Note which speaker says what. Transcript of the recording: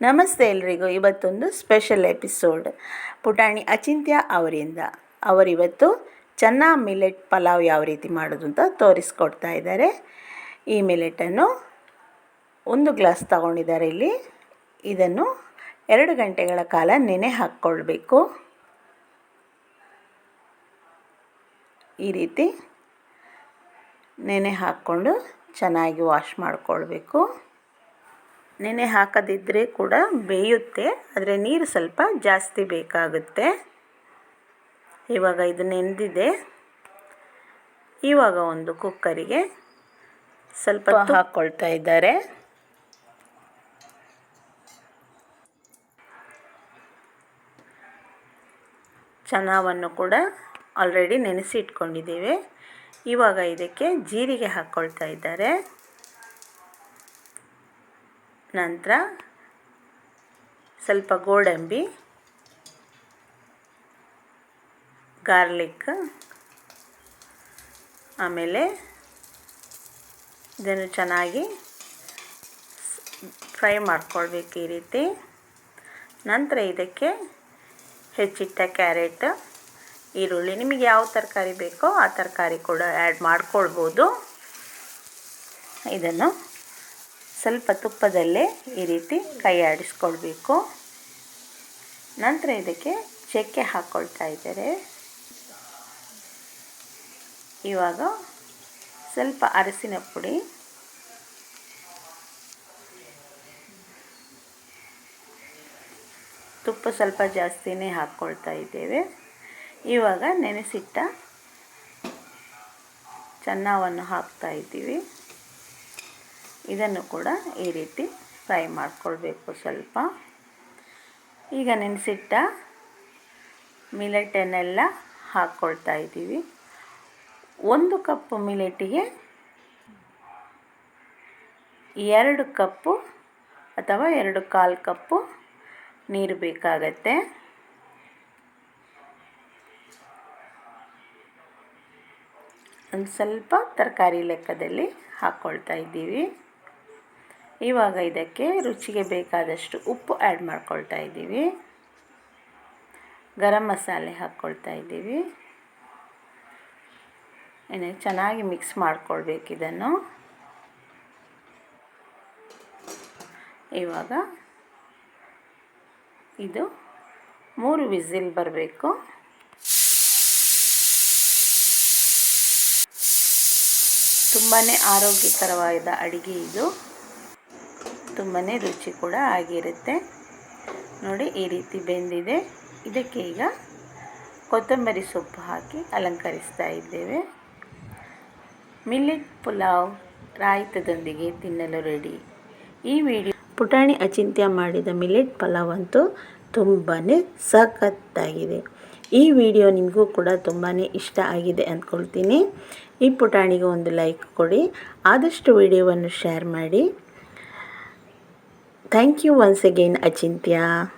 Speaker 1: ನಮಸ್ತೆ ಎಲ್ರಿಗೂ. ಇವತ್ತೊಂದು ಸ್ಪೆಷಲ್ ಎಪಿಸೋಡ್ ಪುಟಾಣಿ ಅಚಿಂತ್ಯ ಅವರಿಂದ. ಅವರಿವತ್ತು ಚೆನ್ನ ಮಿಲೆಟ್ ಪಲಾವ್ ಯಾವ ರೀತಿ ಮಾಡೋದು ಅಂತ ತೋರಿಸ್ಕೊಡ್ತಾ ಇದ್ದಾರೆ. ಈ ಮಿಲೆಟನ್ನು ಒಂದು ಗ್ಲಾಸ್ ತಗೊಂಡಿದ್ದಾರೆ ಇಲ್ಲಿ. ಇದನ್ನು ಎರಡು ಗಂಟೆಗಳ ಕಾಲ ನೆನೆ ಹಾಕ್ಕೊಳ್ಬೇಕು. ಈ ರೀತಿ ನೆನೆ ಹಾಕ್ಕೊಂಡು ಚೆನ್ನಾಗಿ ವಾಶ್ ಮಾಡಿಕೊಳ್ಬೇಕು. ನೆನೆ ಹಾಕದಿದ್ದರೆ ಕೂಡ ಬೇಯುತ್ತೆ ಆದರೆ ನೀರು ಸ್ವಲ್ಪ ಜಾಸ್ತಿ ಬೇಕಾಗುತ್ತೆ. ಇವಾಗ ಇದು ನೆಂದಿದೆ ಇವಾಗ ಒಂದು ಕುಕ್ಕರಿಗೆ ಸ್ವಲ್ಪ ಹಾಕ್ಕೊಳ್ತಾ ಇದ್ದಾರೆ. ಚೆನ್ನಾವನ್ನು ಕೂಡ ಆಲ್ರೆಡಿ ನೆನೆಸಿ ಇಟ್ಕೊಂಡಿದ್ದೇವೆ ಇವಾಗ ಇದಕ್ಕೆ ಜೀರಿಗೆ ಹಾಕ್ಕೊಳ್ತಾ ಇದ್ದಾರೆ. ನಂತರ ಸ್ವಲ್ಪ ಗೋಡಂಬಿ, ಗಾರ್ಲಿಕ್, ಆಮೇಲೆ ಇದನ್ನು ಚೆನ್ನಾಗಿ ಫ್ರೈ ಮಾಡ್ಕೊಳ್ಬೇಕು ಈ ರೀತಿ. ನಂತರ ಇದಕ್ಕೆ ಹೆಚ್ಚಿಟ್ಟ ಕ್ಯಾರೆಟ್, ಈರುಳ್ಳಿ, ನಿಮಗೆ ಯಾವ ತರಕಾರಿ ಬೇಕೋ ಆ ತರಕಾರಿ ಕೂಡ ಆ್ಯಡ್ ಮಾಡ್ಕೊಳ್ಬೋದು. ಇದನ್ನು ಸ್ವಲ್ಪ ತುಪ್ಪದಲ್ಲೇ ಈ ರೀತಿ ಕೈ ಆಡಿಸ್ಕೊಳ್ಬೇಕು. ನಂತರ ಇದಕ್ಕೆ ಚಕ್ಕೆ ಹಾಕ್ಕೊಳ್ತಾ ಇದ್ದಾರೆ. ಇವಾಗ ಸ್ವಲ್ಪ ಅರಸಿನ ಪುಡಿ. ತುಪ್ಪ ಸ್ವಲ್ಪ ಜಾಸ್ತಿನೇ ಹಾಕ್ಕೊಳ್ತಾ ಇದ್ದೇವೆ. ಇವಾಗ ನೆನೆಸಿಟ್ಟ ಚೆನ್ನವನ್ನು ಹಾಕ್ತಾ ಇದ್ದೀವಿ. ಇದನ್ನು ಕೂಡ ಈ ರೀತಿ ಫ್ರೈ ಮಾಡಿಕೊಳ್ಬೇಕು ಸ್ವಲ್ಪ. ಈಗ ನೆನೆಸಿಟ್ಟ ಮಿಲೆಟನ್ನೆಲ್ಲ ಹಾಕ್ಕೊಳ್ತಾ ಇದ್ದೀವಿ. ಒಂದು ಕಪ್ಪು ಮಿಲೆಟಿಗೆ ಎರಡು ಕಪ್ಪು ಅಥವಾ ಎರಡು ಕಾಲು ಕಪ್ಪು ನೀರು ಬೇಕಾಗತ್ತೆ. ಒಂದು ಸ್ವಲ್ಪ ತರಕಾರಿ ಲೆಕ್ಕದಲ್ಲಿ ಹಾಕ್ಕೊಳ್ತಾ ಇದ್ದೀವಿ. ಇವಾಗ ಇದಕ್ಕೆ ರುಚಿಗೆ ಬೇಕಾದಷ್ಟು ಉಪ್ಪು ಆ್ಯಡ್ ಮಾಡ್ಕೊಳ್ತಾ ಇದ್ದೀವಿ. ಗರಂ ಮಸಾಲೆ ಹಾಕ್ಕೊಳ್ತಾ ಇದ್ದೀವಿ. ಏನೇ, ಚೆನ್ನಾಗಿ ಮಿಕ್ಸ್ ಮಾಡ್ಕೊಳ್ಬೇಕು ಇದನ್ನು. ಇವಾಗ ಇದು ಮೂರು ವಿಸಿಲ್ ಬರಬೇಕು. ತುಂಬಾ ಆರೋಗ್ಯಕರವಾದ ಅಡುಗೆ ಇದು. ತುಂಬಾ ರುಚಿ ಕೂಡ ಆಗಿರುತ್ತೆ. ನೋಡಿ ಈ ರೀತಿ ಬೆಂದಿದೆ. ಇದಕ್ಕೆ ಈಗ ಕೊತ್ತಂಬರಿ ಸೊಪ್ಪು ಹಾಕಿ ಅಲಂಕರಿಸ್ತಾ ಇದ್ದೇವೆ. ಮಿಲ್ಲೆಟ್ ಪುಲಾವ್ ರಾಯಿತದೊಂದಿಗೆ ತಿನ್ನಲು ರೆಡಿ. ಈ ವಿಡಿಯೋ ಪುಟಾಣಿ ಅಚಿಂತ್ಯ ಮಾಡಿದ ಮಿಲೆಟ್ ಪಲಾವ್ ಅಂತೂ ತುಂಬಾ ಸಖತ್ತಾಗಿದೆ. ಈ ವಿಡಿಯೋ ನಿಮಗೂ ಕೂಡ ತುಂಬಾ ಇಷ್ಟ ಆಗಿದೆ ಅಂದ್ಕೊಳ್ತೀನಿ. ಈ ಪುಟಾಣಿಗೆ ಒಂದು ಲೈಕ್ ಕೊಡಿ. ಆದಷ್ಟು ವಿಡಿಯೋವನ್ನು ಶೇರ್ ಮಾಡಿ. Thank you once again, Achintya.